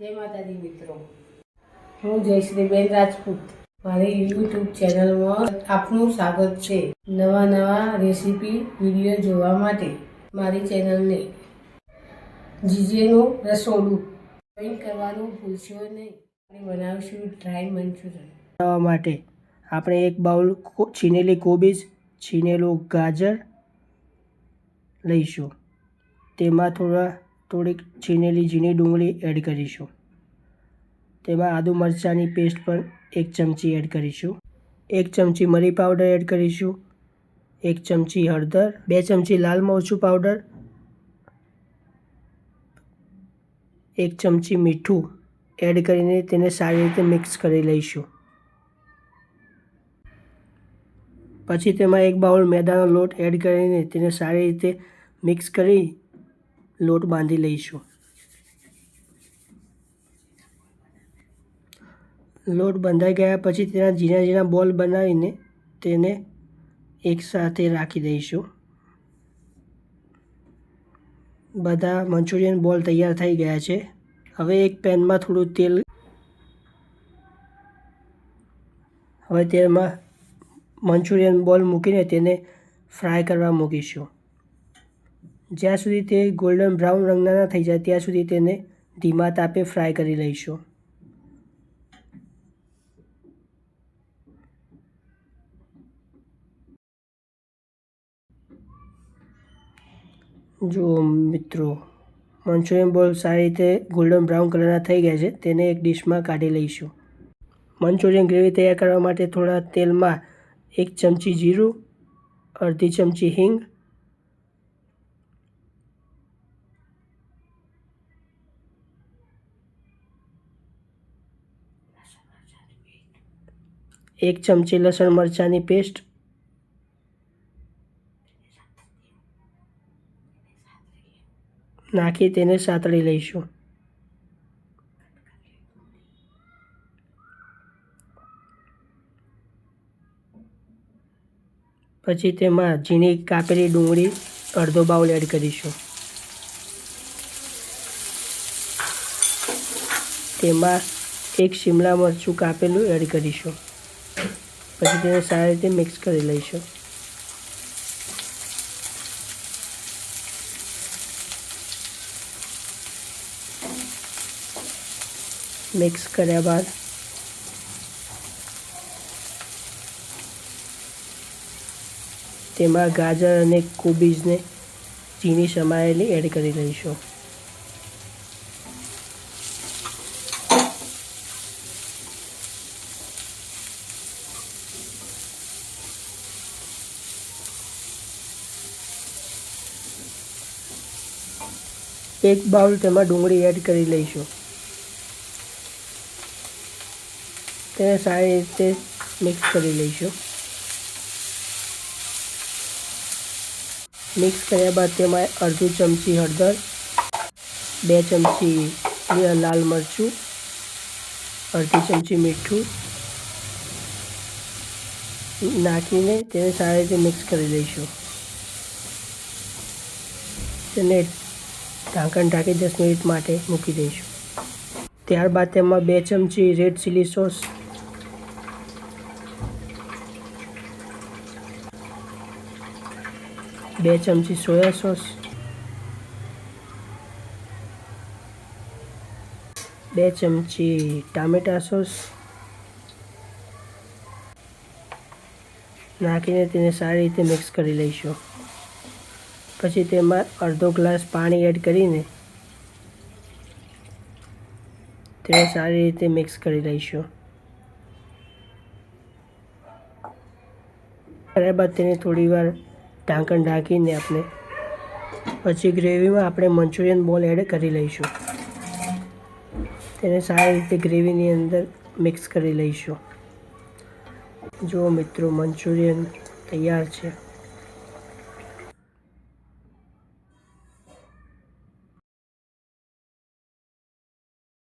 જય માતાજી મિત્રો. હું જયશ્રીબેન રાજપૂત. મારી યુટ્યુબ ચેનલમાં આપનું સ્વાગત છે. નવા નવા રેસીપી, વીડિયો જોવા માટે મારી ચેનલને જીજેનું રસોડું જોઈન કરવાનું ભૂલશો નહીં. બનાવશું ડ્રાય મંચુરિયન. બનાવવા માટે આપણે એક બાઉલ છીનેલી કોબીજ છીનેલું ગાજર લઈશું. તેમાં થોડા થોડીક છીનેલી ઝીણી ડુંગળી એડ કરીશું. તેમાં આદુ મરચાંની પેસ્ટ પણ એક ચમચી એડ કરીશું. એક ચમચી મરી પાવડર એડ કરીશું. એક ચમચી હળદર, બે ચમચી લાલ મરચું પાવડર એક ચમચી મીઠું એડ કરીને તેને સારી રીતે મિક્સ કરી લઈશું. પછી તેમાં એક બાઉલ મેદાનો લોટ એડ કરીને તેને સારી રીતે મિક્સ કરી લોટ બાંધી લઈશું. લોટ બંધાઈ ગયા પછી તેના ઝીણા ઝીણા બોલ બનાવીને તેને એકસાથે રાખી દઈશું. બધા મંચુરિયન બોલ તૈયાર થઈ ગયા છે. હવે એક પેનમાં થોડું તેલ હવે તેમાં મંચુરિયન બોલ મૂકીને તેને ફ્રાય કરવા મૂકીશું. જ્યાં સુધી તે ગોલ્ડન બ્રાઉન રંગના ના થઈ જાય, ત્યાં સુધી તેને ધીમા તાપે ફ્રાય કરી લઈશું. જો મિત્રો, મંચુરિયન બોલ સારી રીતે ગોલ્ડન બ્રાઉન કલરના થઈ ગયા છે, તેને એક ડીશમાં કાઢી લઈશું. મંચુરિયન ગ્રેવી તૈયાર કરવા માટે થોડા તેલમાં એક ચમચી જીરું, અડધી ચમચી હિંગ એક ચમચી લસણ મરચાંની પેસ્ટ. નાખી તેને સાતળી લઈશું. પછી તેમાં ઝીણી કાપેલી ડુંગળી અડધો બાઉલ એડ કરીશું. તેમાં એક શિમલા મરચું કાપેલું એડ કરીશું. પછી તેને સારી રીતે મિક્સ કરી લઈશું. મિક્સ કર્યા બાદ તેમાં ગાજર અને કોબીજને ઝીણી સમાયેલી એડ કરી લઈશું. એક બાઉલ તેમાં ડુંગળી એડ કરી લઈશું. તેને સારી રીતે મિક્સ કરી લઈશું. મિક્સ કર્યા બાદ તેમાં અડધું ચમચી હળદર, બે ચમચી લાલ મરચું, અડધી ચમચી મીઠું નાખીને તેને સારી રીતે મિક્સ કરી લઈશું. તેને ઢાંકણ ઢાંકી દસ મિનિટ માટે મૂકી દઈશું. ત્યારબાદ તેમાં બે ચમચી રેડ ચીલી સોસ, બે ચમચી સોયા સોસ, બે ચમચી ટામેટા સોસ નાખીને તેને સારી રીતે મિક્સ કરી લઈશું. પછી તેમાં અડધો ગ્લાસ પાણી એડ કરીને તેને સારી રીતે મિક્સ કરી લઈશું. ત્યારબાદ તેને થોડી વાર ઢાંકણ ઢાંકીને આપણે પછી ગ્રેવીમાં આપણે મંચુરિયન બોલ એડ કરી લઈશું. તેને સારી રીતે ગ્રેવીની અંદર મિક્સ કરી લઈશું. જુઓ મિત્રો, મંચુરિયન તૈયાર છે.